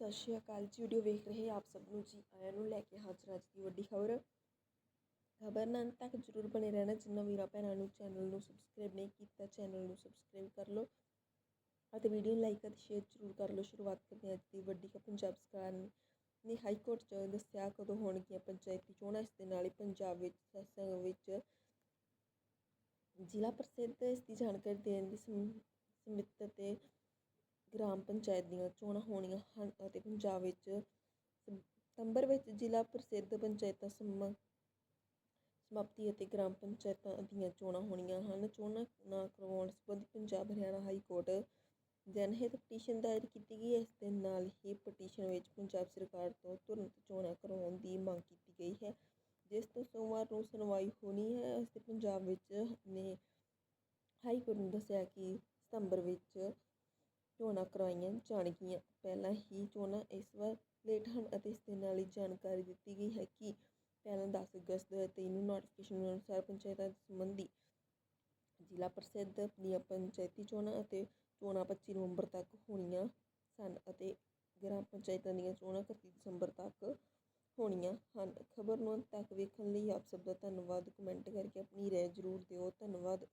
ਸਤਿ ਸ਼੍ਰੀ ਅਕਾਲ ਜੀ ਵੀਡੀਓ ਵੇਖ ਰਹੇ ਆਪ ਸਭ ਨੂੰ ਜੀ, ਆਇਆਂ ਨੂੰ ਲੈ ਕੇ ਹਾਜ਼ਰ ਅੱਜ ਦੀ ਵੱਡੀ ਖਬਰ। ਖਬਰ ਨਾਲ ਅੰਤ ਤੱਕ ਜਰੂਰ ਬਣੇ ਰਹਿਣਾ, ਜਿੰਨਾ ਵੀਰਾਂ ਭੈਣਾਂ ਨੂੰ ਚੈਨਲ ਨੂੰ ਸਬਸਕ੍ਰਾਈਬ ਨਹੀਂ ਕੀਤਾ ਚੈਨਲ ਨੂੰ ਸਬਸਕ੍ਰਾਈਬ ਕਰ ਲਓ ਅਤੇ ਵੀਡੀਓ ਨੂੰ ਲਾਈਕ ਅਤੇ ਸ਼ੇਅਰ ਜਰੂਰ ਕਰ ਲਓ। ਸ਼ੁਰੂਆਤ ਕਰਦੇ ਹਾਂ ਅੱਜ ਦੀ ਵੱਡੀ ਖਬਰ, ਪੰਜਾਬ ਸਰਕਾਰ ਨੇ ਹਾਈ ਕੋਰਟ 'ਚ ਦੱਸਿਆ ਕਦੋਂ ਹੋਣਗੀਆਂ ਪੰਚਾਇਤੀ ਚੋਣਾਂ, ਇਸ ਦੇ ਨਾਲ ਹੀ ਪੰਜਾਬ ਵਿੱਚ, ਸਤਸੰਗ ਵਿੱਚ ਜ਼ਿਲ੍ਹਾ ਪ੍ਰਸਿੱਧ, ਇਸ ਦੀ ਜਾਣਕਾਰੀ ਦੇਣ ਦੀ ਸਮਿਤ ਤੇ ਗ੍ਰਾਮ ਪੰਚਾਇਤ ਦੀਆਂ ਚੋਣਾਂ ਹੋਣੀਆਂ ਹਨ ਅਤੇ ਪੰਜਾਬ ਵਿੱਚ ਸਤੰਬਰ ਵਿੱਚ ਜ਼ਿਲ੍ਹਾ ਪ੍ਰਸਿੱਧ ਪੰਚਾਇਤਾਂ ਸਮ, ਸਮਾਪਤੀ ਅਤੇ ਗ੍ਰਾਮ ਪੰਚਾਇਤਾਂ ਦੀਆਂ ਚੋਣਾਂ ਹੋਣੀਆਂ ਹਨ। ਚੋਣਾਂ ਨਾ ਕਰਵਾਉਣ ਸੰਬੰਧੀ ਪੰਜਾਬ ਹਰਿਆਣਾ ਹਾਈ ਕੋਰਟ ਜਨਹਿਤ ਪਟੀਸ਼ਨ ਦਾਇਰ ਕੀਤੀ ਗਈ। ਇਸ ਦੇ ਨਾਲ ਹੀ ਪਟੀਸ਼ਨ ਵਿੱਚ ਪੰਜਾਬ ਸਰਕਾਰ ਤੋਂ ਤੁਰੰਤ ਚੋਣਾਂ ਕਰਵਾਉਣ ਦੀ ਮੰਗ ਕੀਤੀ ਗਈ ਹੈ, ਜਿਸ ਤੋਂ ਸੋਮਵਾਰ ਨੂੰ ਸੁਣਵਾਈ ਹੋਣੀ ਹੈ। ਅਤੇ ਪੰਜਾਬ ਵਿੱਚ ਨੇ ਹਾਈ ਕੋਰਟ ਨੇ ਦੱਸਿਆ ਕਿ ਸਤੰਬਰ ਵਿੱਚ ਚੋਣਾਂ ਕਰਵਾਈਆਂ ਜਾਣਗੀਆਂ। ਪਹਿਲਾਂ ਹੀ ਚੋਣਾਂ ਇਸ ਵਾਰ ਲੇਟ ਹਨ ਅਤੇ ਇਸ ਦੇ ਨਾਲ ਹੀ ਜਾਣਕਾਰੀ ਦਿੱਤੀ ਗਈ ਹੈ ਕਿ ਪਹਿਲਾਂ 10 ਅਗਸਤ 2023 ਨੂੰ ਨੋਟੀਫਿਕੇਸ਼ਨ ਅਨੁਸਾਰ ਪੰਚਾਇਤਾਂ ਸੰਬੰਧੀ ਜ਼ਿਲ੍ਹਾ ਪ੍ਰਸਿੱਧ ਦੀਆਂ ਪੰਚਾਇਤੀ ਚੋਣਾਂ ਅਤੇ ਚੋਣਾਂ 25 ਨਵੰਬਰ ਤੱਕ ਹੋਣੀਆਂ ਸਨ ਅਤੇ ਗ੍ਰਾਮ ਪੰਚਾਇਤਾਂ ਦੀਆਂ ਚੋਣਾਂ 31 ਦਸੰਬਰ ਤੱਕ ਹੋਣੀਆਂ ਹਨ। ਖਬਰ ਨੂੰ ਅੰਤ ਤੱਕ ਵੇਖਣ ਲਈ ਆਪ ਸਭ ਦਾ ਧੰਨਵਾਦ। ਕਮੈਂਟ ਕਰਕੇ ਆਪਣੀ ਰਾਏ ਜ਼ਰੂਰ ਦਿਓ। ਧੰਨਵਾਦ।